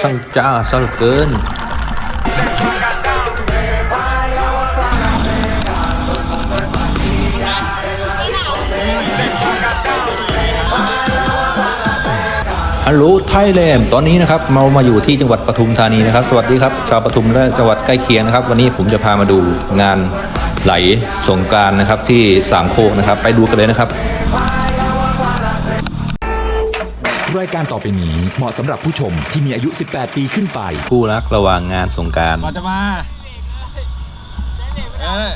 ช่างจ้าซะเหลือเกินฮัลโหลไทยแลนด์ตอนนี้นะครับเรามาอยู่ที่จังหวัดปทุมธานีนะครับ สวัสดีครับ ชาวปทุมและจังหวัดใกล้เคียงนะครับ วันนี้ผมจะพามาดูงานไหลสงการนะครับที่สามโคกนะครับ ไปดูกันเลยนะครับ รายการต่อไปนี้เหมาะสำหรับผู้ชมที่มีอายุ 18 ปีขึ้นไป คู่รักระหว่างงานสงกรารก่อนจะมาเออ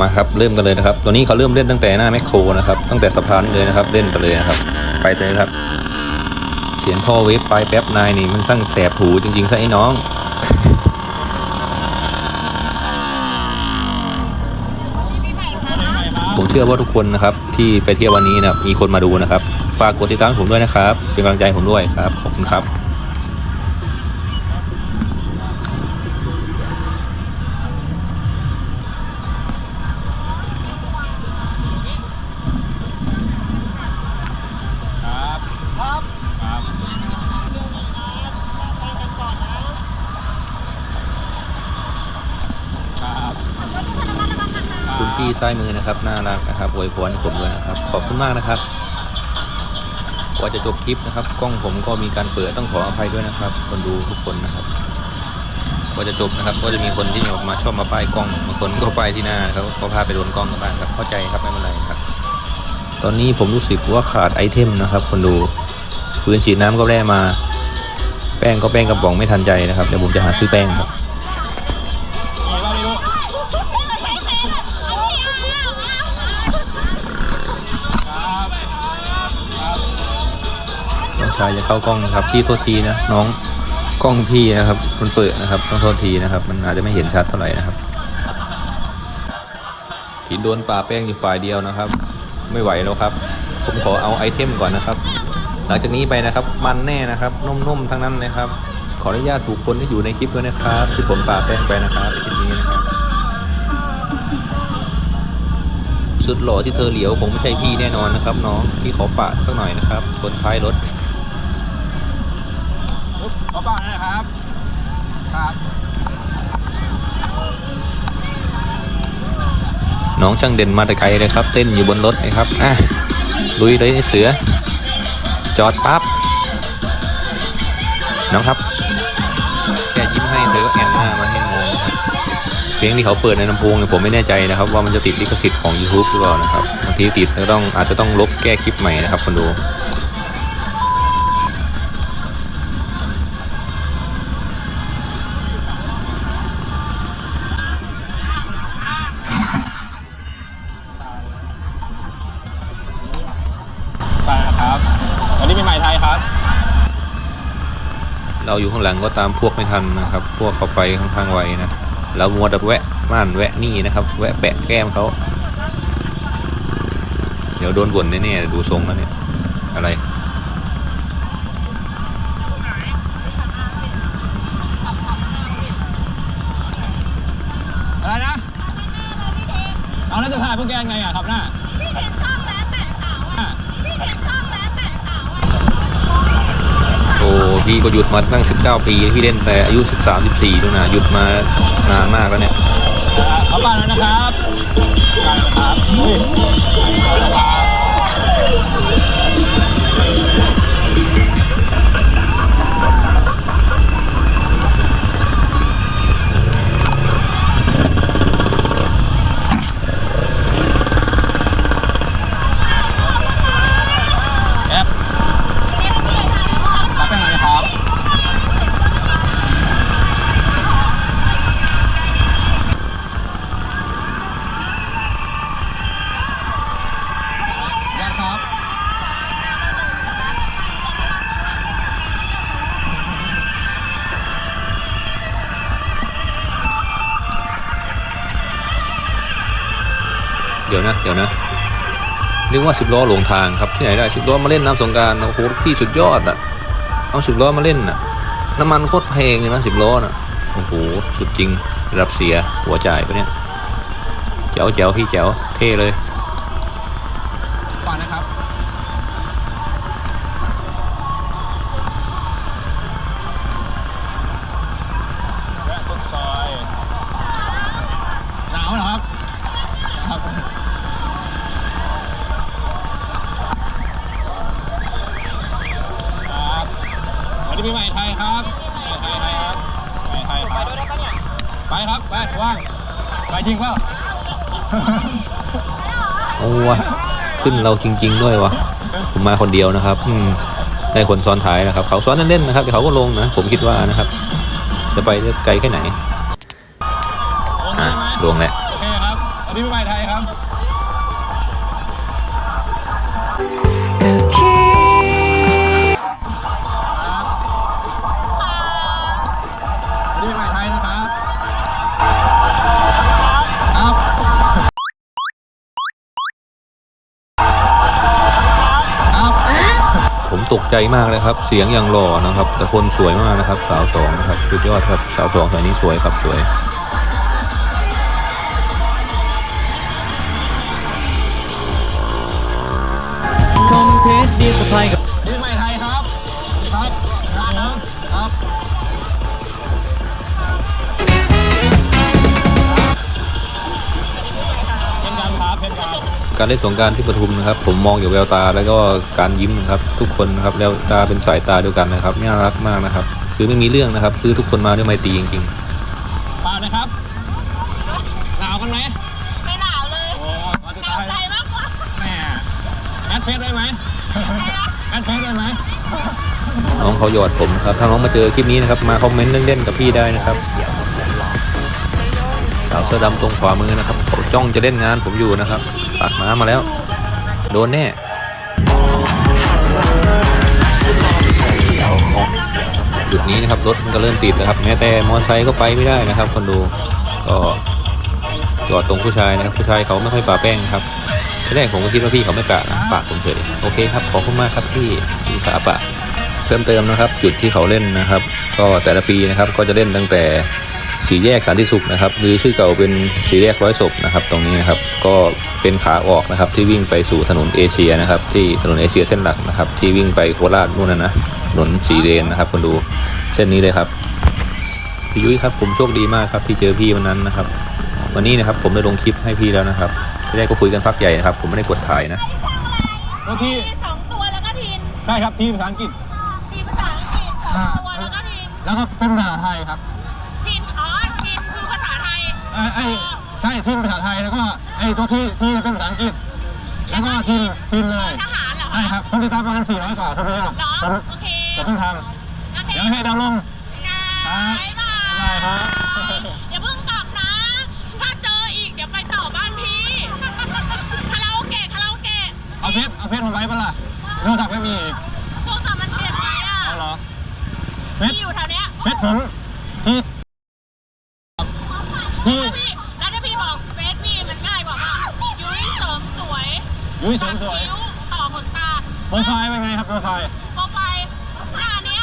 มาครับเริ่มกันเลยนะครับ ตัวนี้เขาเริ่มเล่นตั้งแต่หน้าแมคโครนะครับ ตั้งแต่สะพานเลยนะครับ เล่นไปเลยนะครับ ไปเลยนะครับเสียงท่อเวฟไปแป๊บนายนี่มันช่างแสบหูจริงๆซะไอ้น้อง ผมเชื่อว่าทุกคนนะครับที่ไปเที่ยววันนี้นะครับมีคนมาดูนะครับ ฝากกดติดตามให้ผมด้วยนะครับ เป็นกำลังใจให้ผมด้วยครับ ขอบคุณครับครับครับครับครับคุณพี่ซ้ายมือนะครับน่ารักนะครับอวยพรให้ผมด้วยนะครับ ขอบคุณมากนะครับก ว่าจะจบคลิปนะครับ กล้องผมก็มีการเปิดต้องขออภัยด้วยนะครับ คนดูทุกคนนะครับกว่าจะจบนะครับ ก็จะมีคนที่มาชอบมาป้ายกล้องบางคนก็ป้ายที่หน้าเขาก็พาไปโดนกล้องกันบ้างครับเข้าใจครับไม่เป็นไรครับ ตอนนี้ผมรู้สึกว่าขาดไอเทมนะครับ คนดูปืนฉีดน้ำก็แร่มา แป้งก็แป้งกระป๋องไม่ทันใจนะครับเดี๋ยวผมจะหาซื้อแป้งครับายจะเข้ากล้องนะครับพี่โทษทีนะน้องกล้องพี่นะครับมันเปิดนะครับต้องโทษทีนะครับ มันอาจจะไม่เห็นชัดเท่าไหร่นะครับที่โดนป่าแป้งอยู่ฝ่ายเดียวนะครับ ไม่ไหวแล้วครับ ผมขอเอาไอเทมก่อนนะครับ หลังจากนี้ไปนะครับ มันแน่นะครับนุ่มๆทั้งนั้นเลยครับ ขออนุญาตบุคคลที่อยู่ในคลิปด้วยนะครับที่ผมป่าแป้งไปนะครับคลิปนี้นะครับสุดหล่อที่เธอเหลียวคงไม่ใช่พี่แน่นอนนะครับ น้องพี่ขอปะสักหน่อยนะครับคนท้ายรถ น้องช่างเด่นมาแต่ไกลเลยครับ เต้นอยู่บนรถนะครับอะลุยเลยเสือ จอดปั๊บน้องครับแค่ยิ้มให้เธอก็แอนหน้ามาให้งงเพลงที่เขาเปิดในลำโพงเนี่ยผมไม่แน่ใจนะครับ ว่ามันจะติดลิขสิทธิ์ของ YouTube หรือเปล่านะครับบางทีติดก็ต้องอาจจะต้องลบแก้คลิปใหม่นะครับคนดู เราอยู่ข้างหลังก็ตามพวกไม่ทันนะครับ พวกเขาไปค่อนข้างไวนะเรามัวแต่แวะม่านแวะนี่นะครับ แวะแปะแก้มเขาเดี๋ยวโดนบ่นแน่ๆดูทรงแล้วเนี่ยอะไรอะไรนะเอาแล้วจะถ่ายพวกแกไงอะครับหน้า พี่ก็หยุดมาตั้ง 19 ปีพี่เล่นแต่อายุ 13 14นู่นนะหยุดมานานมากแล้วเนี่ยขอบ้านแล้วนะครับบ้านครับ เรียกว่าสิบล้อหลงทางครับที่ไหนได้สิบล้อมาเล่นน้ำสงการโอ้โหพี่สุดยอดอะเอาสิบล้อมาเล่นอะน้ำมันโคตรแพงเลยนะสิบล้อน่ะโอ้โหสุดจริงรับเสียหัวจ่ายปะเนี่ยแจ๋วแจ๋วพี่แจ๋วเท่เลย ขึ้นเราจริง ๆ ด้วยวะผมมาคนเดียวนะครับอืมได้คนซ้อนท้ายนะครับ เขาซ้อนเล่นๆนะครับเดี๋ยวเขาก็ลงนะ ผมคิดว่านะครับ จะไปได้ไกลแค่ไหนอะลงแล้ว ตกใจมากเลยครับ เสียงอย่างหล่อนะครับ แต่คนสวยมากนะครับ สาวสองนะครับสุดยอดครับสาวสองสวยนี้สวยครับสวยคอนเทสดีสะพายกับ การการเล่นสงกรารที่ปทุมนะครับ ผมมองอยู่แววตาแล้วก็การยิ้มนะครับ ทุกคนนะครับแล้วตาเป็นสายตาเดียวกันนะครับน่ารักมากนะครับ คือไม่มีเรื่องนะครับ คือทุกคนมาด้วยไมตรีจริงเปล่านะครับหนาวกันไหมไม่หนาวเลยโอ้มาสุดหนาวท้ายใจมากกว่าแม่แอดเฟซได้ไหมแอดเฟซได้ไหมๆน้องเขาหยอดผมนะครับถ้าน้องมาเจอคลิปนี้นะครับมาคอมเมนต์เล่นๆกับพี่ได้นะครับสาวเสื้อดำตรงขวามือนะครับเขาจ้องจะเล่นงานผมอยู่นะครับ ปากหมามาแล้ว โดนแน่จุดนี้นะครับรถมันก็เริ่มติดนะครับ แม้แต่มอเตอร์ไซค์ก็ไปไม่ได้นะครับ คนดูก็จอดตรงผู้ชายนะครับผู้ชายเขาไม่ค่อยปาแป้งครับแรกผมก็คิดว่าพี่เขาไม่ปะนะปากผมเฉยโอเคครับขอบคุณมากครับพี่ที่สาปะ เพิ่มเติมนะครับ จุดที่เขาเล่นนะครับ ก็แต่ละปีนะครับก็จะเล่นตั้งแต่ สี่แยกสันติสุขนะครับหรือชื่อเก่าเป็นสี่แยกร้อยศพนะครับตรงนี้นะครับก็เป็นขาออกนะครับที่วิ่งไปสู่ถนนเอเชียนะครับที่ถนนเอเชียเส้นหลักนะครับที่วิ่งไปโคราชนู่นนะนะถนนสีเลนนะครับคนดูเส้นนี้เลยครับพี่ยุ้ยครับผมโชคดีมากครับที่เจอพี่วันนั้นนะครับ วันนี้นะครับผมได้ลงคลิปให้พี่แล้วนะครับที่แรกก็คุยกันพักใหญ่นะครับ ผมไม่ได้กดถ่ายนะตัวที่มีสองตัวแล้วก็ทินใช่ครับที่ภาษาอังกฤษมีภาษาอังกฤษสองตัวแล้วก็ทินแล้วก็เป็นภาษาไทยครับ ไทยไอ้ไอ้ใช่ที่เป็นภาษาไทยแล้วก็ไอ้ตัวที่ที่เป็นภาษาอังกฤษ แล้วก็ทีมทีมเลยทหารเหรอใช่ครับคนติดตามประมาณ400กว่าทุกทีหรอกเหรอโอเคจะเพิ่งทโอำเคเดี๋ยวให้ดาวลงบ๊ายบายบ๊ายบายครับ อย่าเพิ่งกลับนะ ถ้าเจออีกเดี๋ยวไปต่อบ้านพี่คาราโอเกะคาราโอเกะเอาเฟซเอาเฟซมาไว้ปะล่ะโทรศัพท์ไม่มีอีกโทรศัพท์มันเปลี่ยนไปอะเอาเหรอเฟซพี่อยู่แถวเนี้ยเฟซผมที่ที่ แล้วพี่แล้วถ้าพี่บอกเฟซพี่มันง่ายกว่าป่ะยุ้ยเสริมสวย ยุ้ยเสริมสวย ตัดคิ้ต่อขนตา โปรไฟล์เป็นไงครับโปรไฟล์โปรไฟล์หน้าเนี้ย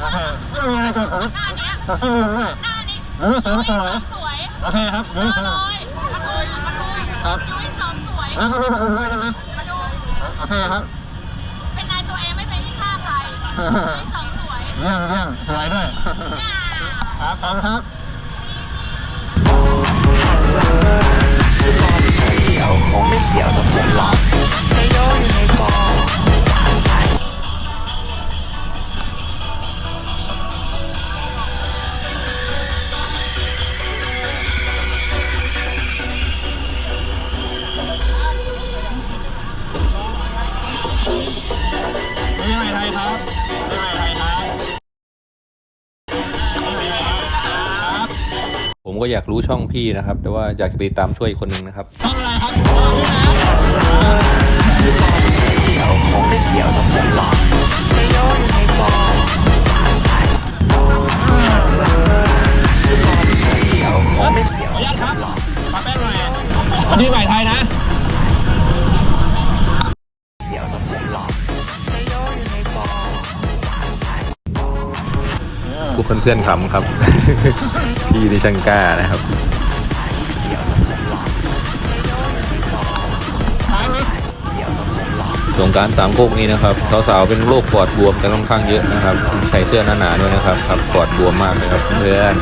โอเคไม่มีอะไรเกิดผมหน้าเนี้ยแต่ที่ลืมด้วยหน้านี้ยุ้ยเสริมสวยสวยโอเคครับยุ้ยเสริมเลยมาดูมาดูครับยุ้ยเสริมสวยแล้วก็มีผมด้วยใช่ไหมมาดูโอเคครับ เป็นนายตัวเองไม่เป็นที่ฆ่าใครยุ้ยเสริมสวยเรื่องเรื่องสวยด้วยครับขอบคุณครับปี ผมก็อยากรู้ช่องพี่นะครับ แต่ว่าอยากจะไปตามช่วยอีกคนหนึ่งนะครับช่องอะไรครับช่องนี้นะขออนุญาตครับปาแป้งหน่อยวันที่ใหม่ไทยนะพวกเพื่อนๆขำครับ พี่นี่ช่างกล้านะครับสงการสามโคกนี้นะครับสาวๆเป็นโรคปอดบวมกันค่อนข้างเยอะนะครับ ใส่เสื้อหนาๆด้วยนะครับครับปอดบวมมากเลยครับเพื่อน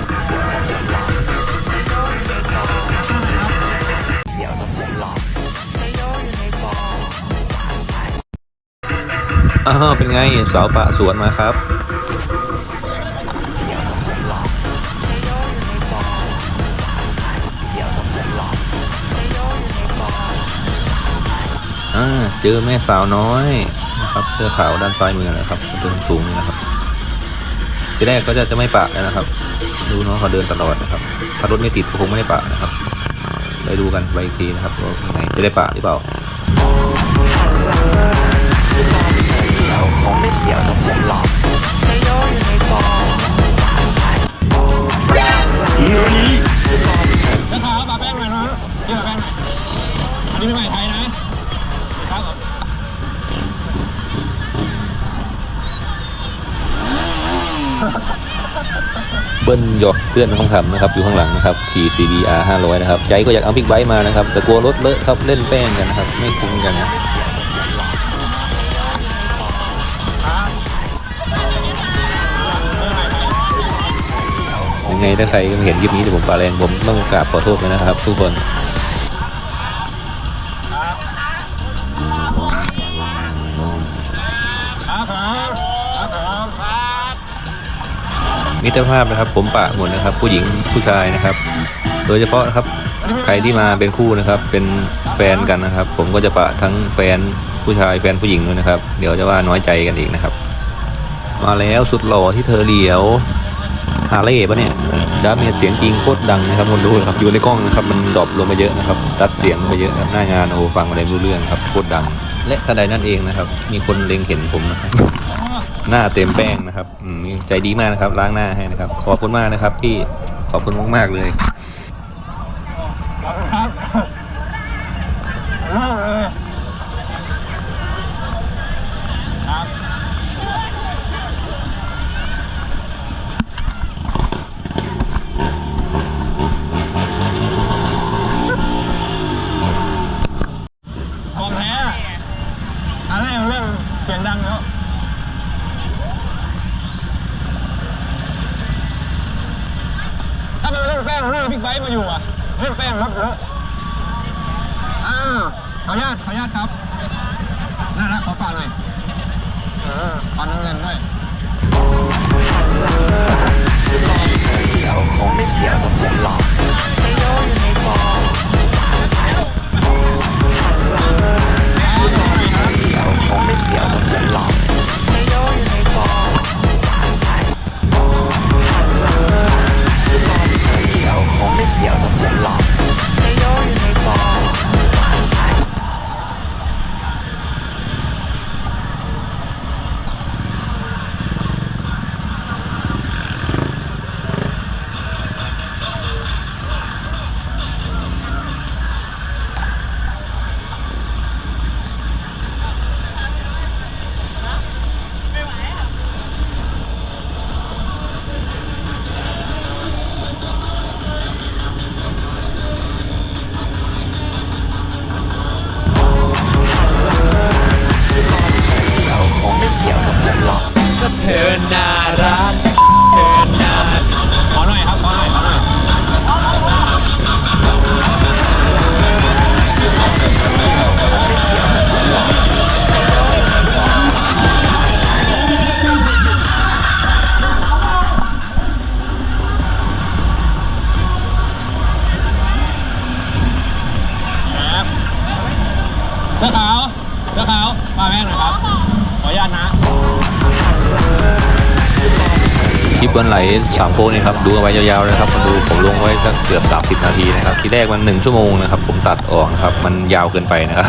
อ้าวเป็นไงสาวปะสวนมาครับ เจอแม่สาวน้อยนะครับเสื้อขาวด้านซ้ายมือนะครับตัวสูงนี่นะครับ ทีแรกก็จะจะไม่ปะแล้วนะครับ ดูน้องเขาเดินตลอดนะครับ ถ้ารถไม่ติดก็คงไม่ได้ปะนะครับไปดูกันไปอีกทีนะครับว่ายังไงจะได้ปะหรือเปล่าจะ เบิ้ลหยอกเพื่อนคำคำนะครับ อยู่ข้างหลังนะครับ ขี่ CBR 500 นะครับ ใจก็อยากเอาพิกไบค์มานะครับ แต่กลัวรถเลอะครับ เล่นแป้งกันนะครับ ไม่คุ้มกันนะยังไงถ้าใครเห็นคลิปนี้เดี๋ยวผมปาแรงผมต้องกราบขอโทษเลยนะครับ ทุกคน มิตรภาพนะครับ ผมปะหมดนะครับ ผู้หญิงผู้ชายนะครับ โดยเฉพาะครับใครที่มาเป็นคู่นะครับ เป็นแฟนกันนะครับ ผมก็จะปะทั้งแฟนผู้ชายแฟนผู้หญิงด้วยนะครับ เดี๋ยวจะว่าน้อยใจกันอีกนะครับ มาแล้วสุดหล่อที่เธอเหลียวฮาเล่ปะเนี่ยดาเมจเสียงจริงโคตรดังนะครับคนดูนะครับอยู่ในกล้องนะครับมันดรอปลงไปเยอะนะครับตัดเสียงไปเยอะครับหน้างานโอ้ฟังอะไรรู้เรื่องครับโคตรดัง และทันใดนั่นเองนะครับ มีคนเล็งเห็นผมนะครับ หน้าเต็มแป้งนะครับ อืมใจดีมากนะครับ ล้างหน้าให้นะครับ ขอบคุณมากนะครับ พี่ ขอบคุณมากๆเลย วันไหลสามโค้งนี่ครับดูเอาไว้ยาวๆนะครับมาดูผมลงไว้สักเกือบ30 นาทีนะครับ ทีแรกมันหนึ่งชั่วโมงนะครับ ผมตัดออกนะครับ มันยาวเกินไปนะครับ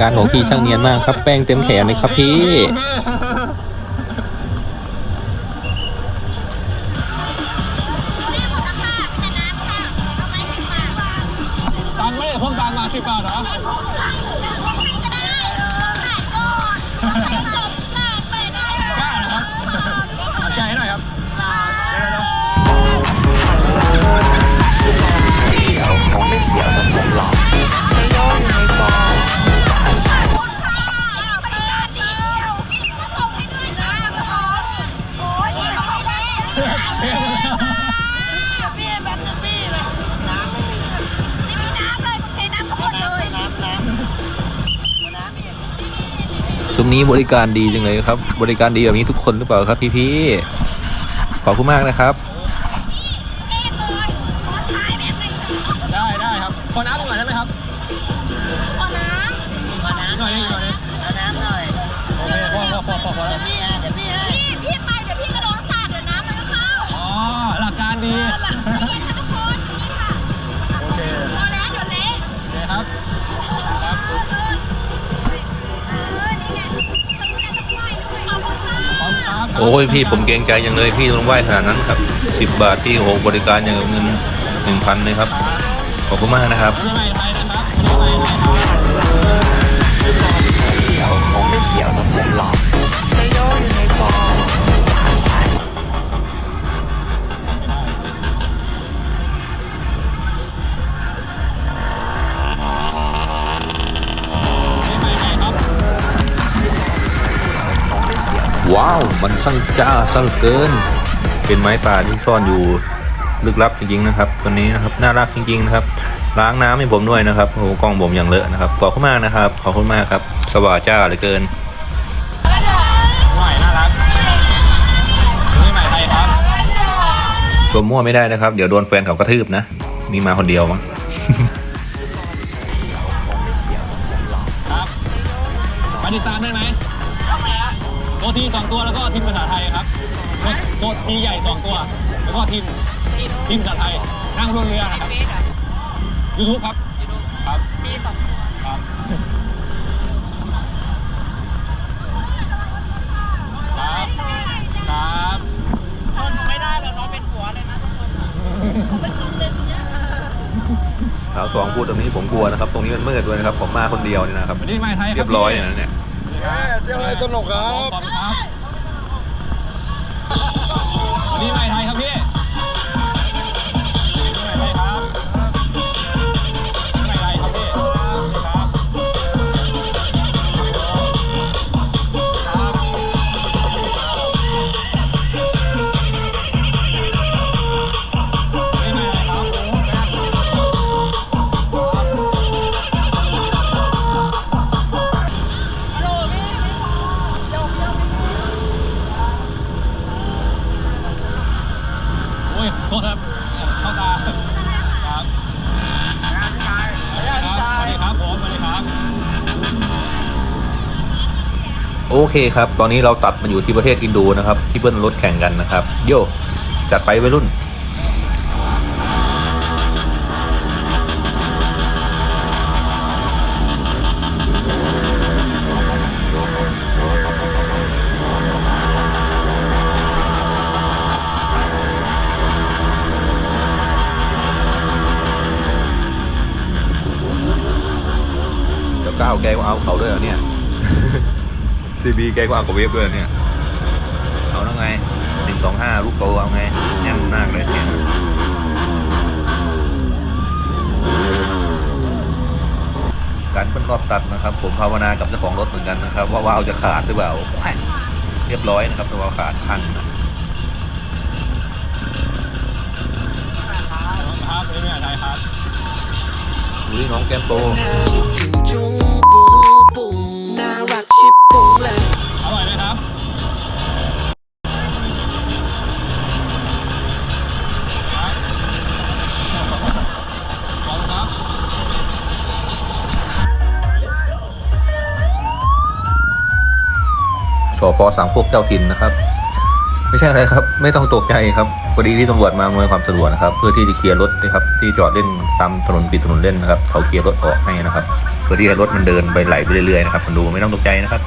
การของพี่ช่างเนียนมากครับ แป้งเต็มแขนเลยครับพี่ นี้บริการดีจังเลยครับ บริการดีแบบนี้ทุกคนหรือเปล่าครับพี่พี่ๆขอบคุณมากนะครับ ยพี่ผมเกรงใจอย่างเลยพี่ต้องไหว้ขนาดนั้นครับสิบบาทพี่โอ้บริการอย่างเงินหนึ่งพันเลยครับขอบคุณมากนะครับไม่ไม่ไทยนะครับไม่ไม่ไท ว้าว มันช่างจ้าซะเหลือเกิน เป็นไม้ป่าที่ซ่อนอยู่ลึกลับจริงๆนะครับ ตัวนี้นะครับน่ารักจริงๆนะครับ ล้างน้ำให้ผมด้วยนะครับโอ้โหกล้องผมอย่างเลอะนะครับขอบคุณมากนะครับขอบคุณมากครับ สว่างจ้าเหลือเกินใหม่น่ารักนี่ใหม่ไทยครับตัวมั่วไม่ได้นะครับ เดี๋ยวโดนแฟนเขากระทืบนะ นี่มาคนเดียวมั้งครับมาติดตามได้ไหม โอทีสองตัวแล้วก็ทีมภาษาไทยครับโอทีใหญ่สองตัว แล้วก็ทีมทีมภาษาไทยนั่งบนเรือนะครับยูทูบครับครับมีสองครับครับครับชนไม่ได้แบบเราเป็นผัวเลยนะทุกคนเขาเป็นชนเลยเนี่ยสาวสองพูดตรงนี้ผมกลัวนะครับ ตรงนี้มันมืดด้วยนะครับผมมาคนเดียวเนี่ยนะครับวันนี้ใหม่ไทยคเรียบร้อยอย่างนั้นเนี่ย เที่ยวอะไรสนุกครับ ขอบคุณครับ เคครับ ตอนนี้เราตัดมาอยู่ที่ประเทศอินโดนะครับ ที่เบิ้ลรถแข่งกันนะครับ โยจัดไปวัยรุ่นเจ้าก้าวแกก็เอาเขาด้วยเหรอเนี่ย ซีบีแกก็เอากับเวฟด้วยเนี่ย เอาแล้วไงหนึ่งสองห้าลูกโตเอาไงแน่นมากเลยเนี่ยการเป็นรอบตัดนะครับ ผมภาวนากับเจ้าของรถเหมือนกันนะครับ ว่าวาล์วจะขาดหรือเปล่าแขเรียบร้อยนะครับต่วาวขาดพังนะครับวันนี้ใหม่ไทยครับดูที่น้องแกมโต ชิบปุงเลย อร่อยไหมครับ สพสามพวกเจ้าถิ่นนะครับ ไม่ใช่อะไรครับ ไม่ต้องตกใจครับพอดีที่ตำรวจมาอำนวยความสะดวกนะครับ เพื่อที่จะเคลียร์รถนะครับ ที่จอดเล่นตามถนนปิดถนนเล่นนะครับ เขาเคลียร์รถออกให้นะครับ เพื่อที่ให้รถมันเดินไปไหลไปเรื่อยๆนะครับคนดูไม่ต้องตกใจนะครับ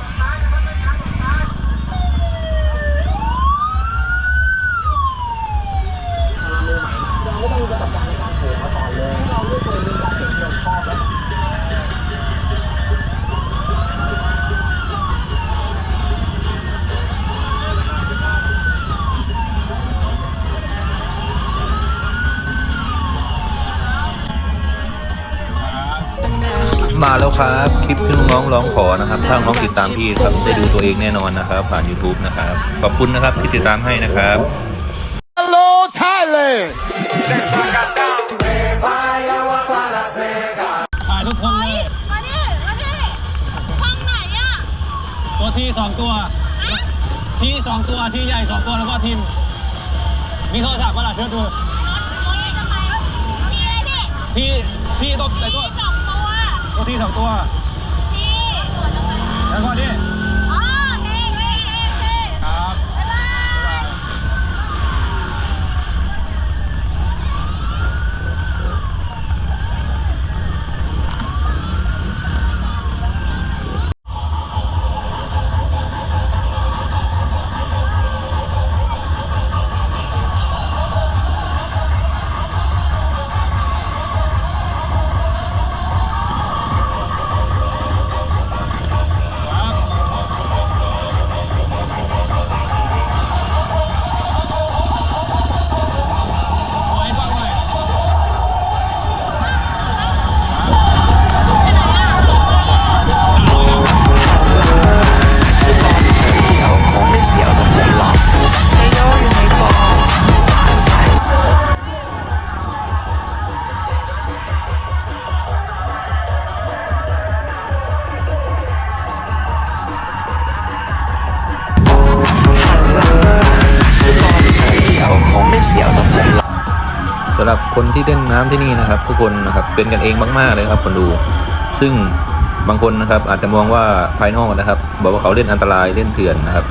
ดตามพี่ครับได้ดูตัวเองแน่นอนนะครับ ผ่าน YouTube นะครับ ขอบคุณนะครับที่ติดตามให้นะครับถ่ายทุกคนเลยมาดิมาดิห้องไหนอะตัวทีสองตัวทีสองตัวทีใหญ่สองตัวแล้วก็ทีมมีโทรศัพท์ก็ล่ะเชื่อดูโอ้ยทำไมมีอะไรพี่ทีทีตัวไหนตัวสองตัวตัวทีสองตัวพี่ แล้ว นน้ำที่นี่นะครับ ทุกคนนะครับเป็นกันเองมากๆเลยครับคนดู ซึ่งบางคนนะครับอาจจะมองว่าภายนอกนะครับ บอกว่าเขาเล่นอันตรายเล่นเถื่อนนะครับ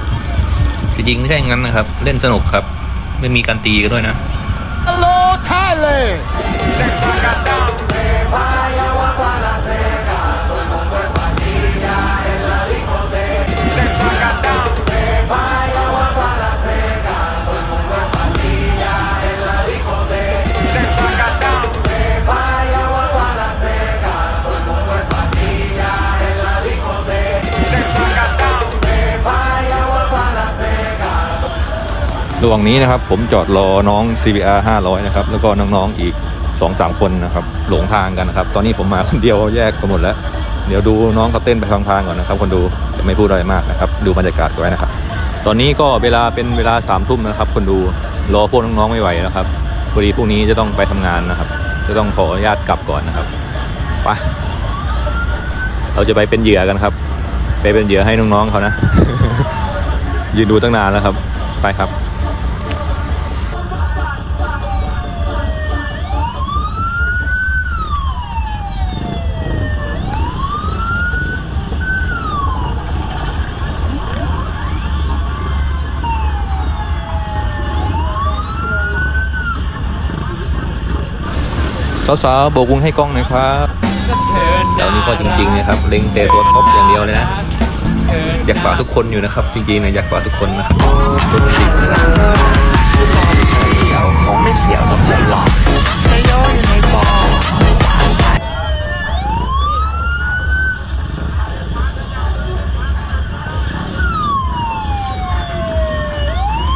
จริงๆไม่ใช่อย่างนั้นนะครับ เล่นสนุกครับ ไม่มีการตีกันด้วยนะฮัลโหลใช่เลย ระหว่างนี้นะครับผมจอดรอน้อง CBR 500 นะครับ แล้วก็น้องๆ อีก 2-3 คนนะครับ หลงทางกันนะครับ ตอนนี้ผมมาคนเดียวแยกกันหมดแล้ว เดี๋ยวดูน้องเขาเต้นไปทางทางก่อนนะครับ คนดูจะไม่พูดอะไรมากนะครับ ดูบรรยากาศไว้นะครับ ตอนนี้ก็เวลาเป็นเวลา3ามทุ่มนะครับ คนดูรอพวกน้องๆไม่ไหวนะครับพอดีพรุ่งนี้จะต้องไปทำงานนะครับ จะต้องขออนุญาตกลับก่อนนะครับไปเราจะไปเป็นเหยื่อกันครับ ไปเป็นเหยื่อให้น้องๆเขานะยืนดูตั้งนานแล้วครับ ไปครับ สาวๆโบกวงให้กล้องหน่อยครับเดี๋ยวนี้ก็จริงๆนะครับเล็งแต่ตัวท็อปอย่างเดียวเลยนะอยากฝากทุกคนอยู่นะครับจริงๆนะอยากฝากทุกคนนะครับรถมันติดนะครับ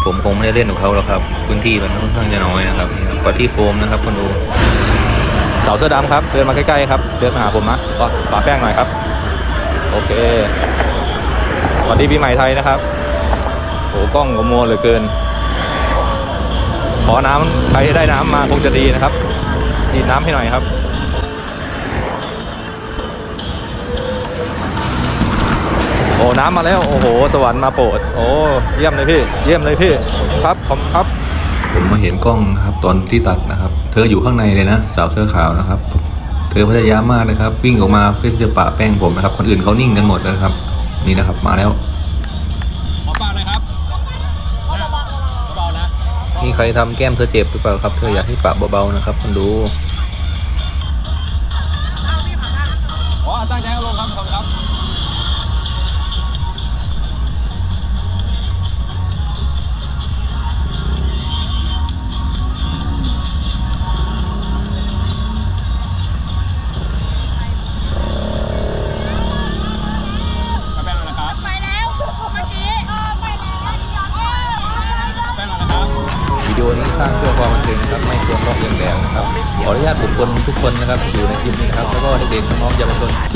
ผมคงไม่ได้เล่นกับเขาแล้วครับ พื้นที่มันค่อนข้างจะน้อยนะครับก็ที่โฟมนะครับคนดู สาวเสื้อดำครับ เดินมาใกล้ๆครับ เดินมาหาผมนะก็ฝาแป้งหน่อยครับ โอเคสวัสดีปีใหม่ไทยนะครับโอ้กล้องก็มัวเหลือเกิน ขอน้ำใครได้น้ำมาคงจะดีนะครับดีน้ำให้หน่อยครับโอ้น้ำมาแล้ว โอ้โห สวรรค์มาโปรด โอ้ เยี่ยมเลยพี่ เยี่ยมเลยพี่ ครับ ขอบคุณครับ ผมมาเห็นกล้องนะครับตอนที่ตัดนะครับ เธออยู่ข้างในเลยนะ สาวเสื้อขาวนะครับ เธอพยายามมากนะครับ วิ่งออกมาเพื่อที่จะปะแป้งผมนะครับ คนอื่นเขานิ่งกันหมดนะครับ นี่นะครับมาแล้วขอฝากหน่อยครับเบาๆนะมีใครทำแก้มเธอเจ็บหรือเปล่าครับ เธออยากให้ปะเบาๆนะครับคนดูอ๋อตั้งใจเอาลงครับขอบคุณครับ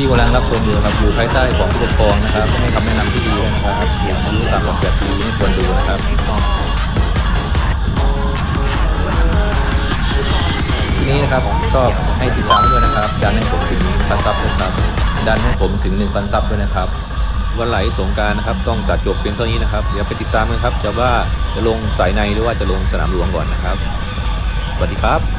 ที่กำลังรับชมอยู่นะครับอยู่ภายใต้ของผู้ปกครองนะครับให้คำแนะนำที่ดีนะครับอายุต่ำกว่า8ปีไม่ควรดูนะครับทีนี้นะครับชอบให้ติดตามด้วยนะครับดันให้ผมถึงพันซับด้วยครับดันให้ผมถึง1,000ซับด้วยนะครับวันไหลสงการนะครับต้องตัดจบเพียงเท่านี้นะครับเดี๋ยวไปติดตามกันครับจะว่าจะลงสายในหรือว่าจะลงสนามหลวงก่อนนะครับสวัสดีครับ